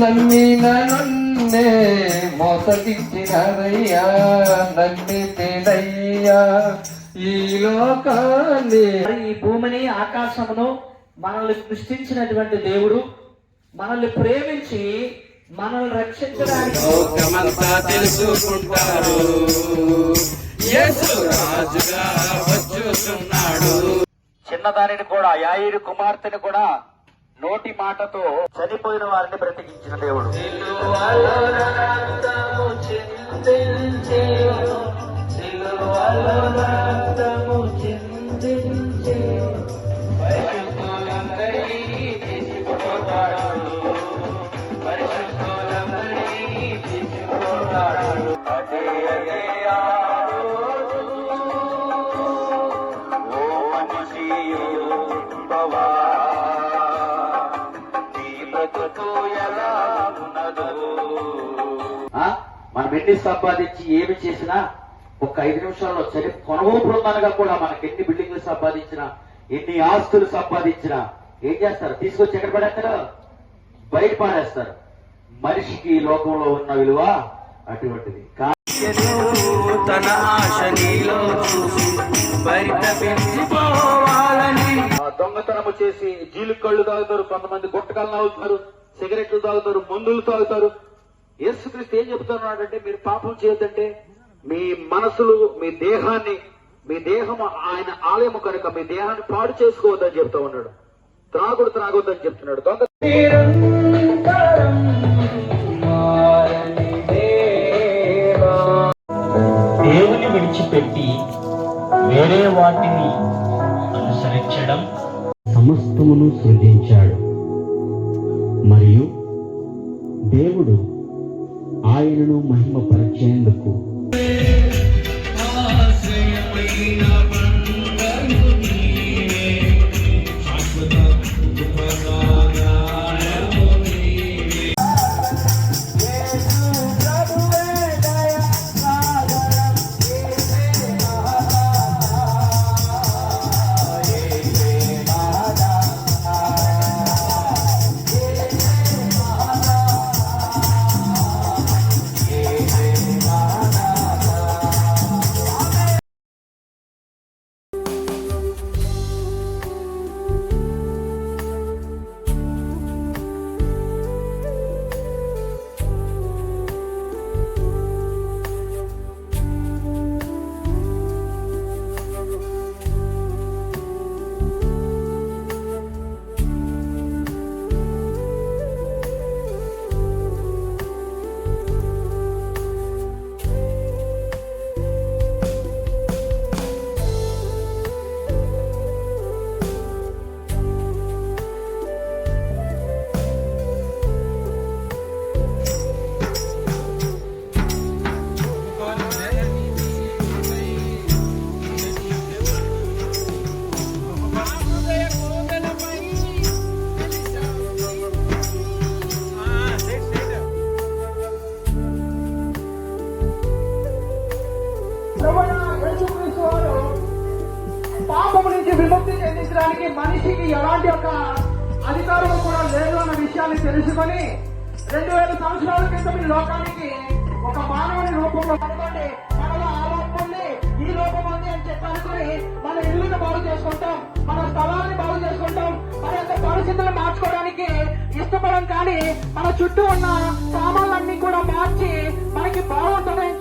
నమ్మిన నన్నే మోసగించినదయ్యా నమ్మితేనయ్యా ఈ లోకాన్ని ఈ భూమిని ఆకాశమును మనల్ని సృష్టించినటువంటి దేవుడు మనల్ని ప్రేమించి మనల్ని రక్షించడానికి లోకమంతా తెలుసుకుంటారు యేసు రాజుగా వచ్చుతున్నాడు చిన్నదానిని కూడా యాయిరు కుమార్తెని కూడా నోటి మాటతో చనిపోయిన వారిని బ్రతికించిన దేవుడు. మనం ఎన్ని సంపాదించి ఏమి చేసినా ఒక ఐదు నిమిషాల్లో చని కొనవోపుడుందనగా కూడా మనకి ఎన్ని బిల్డింగ్లు సంపాదించినా ఎన్ని ఆస్తులు సంపాదించినా ఏం చేస్తారు? తీసుకొచ్చి ఎక్కడ పడేస్తారు? బయట పాడేస్తారు మనిషికి లోకంలో ఉన్న విలువ అటువంటిది. కా- తన ఆశ నీలో చూసి పరితపించిపోవాలని. ఆ దొంగతనము చేసి జీలు కళ్ళు తాగుతారు కొంతమంది గుట్టకాలు తాగుతారు సిగరెట్లు తాగుతారు మందులు తాగుతారు. యేసుక్రీస్తు ఏం చెప్తున్నాడంటే మీరు పాపం చేయొద్దంటే మీ మనసులు మీ దేహాన్ని మీ దేహం ఆయన ఆలయము కనుక మీ దేహాన్ని పాడు చేసుకోవద్దని చెప్తా ఉన్నాడు. త్రాగుడు త్రాగొద్దని చెప్తున్నాడు. దొంగ నిరంతరం మారని దేవా. దేవుని విడిచిపెట్టి వేరే వాటిని అనుసరించడం సమస్తమును సృజించాడు మరియు దేవుడు ఆయనను మహిమపరిచేందుకు. పాపము నుంచి విముక్తి చెందించడానికి మనిషికి ఎలాంటి ఒక అధికారం కూడా లేదు అన్న విషయాన్ని తెలుసుకొని రెండు వేల సంవత్సరాల క్రితం ఈ లోకానికి ఒక మానవుని రూపంలో కనుకోండి మనలో ఆ లోపం ఉంది. ఈ లోపం ఉంది అని చెప్పి అనుకుని మన ఇల్లుని బాగు చేసుకుంటాం. మన స్థలాన్ని బాగు చేసుకుంటాం. మన యొక్క పరిస్థితులను మార్చుకోవడానికి ఇష్టపడం కానీ మన చుట్టూ ఉన్న సామాన్లన్నీ కూడా మార్చి మనకి బాగుంటుందని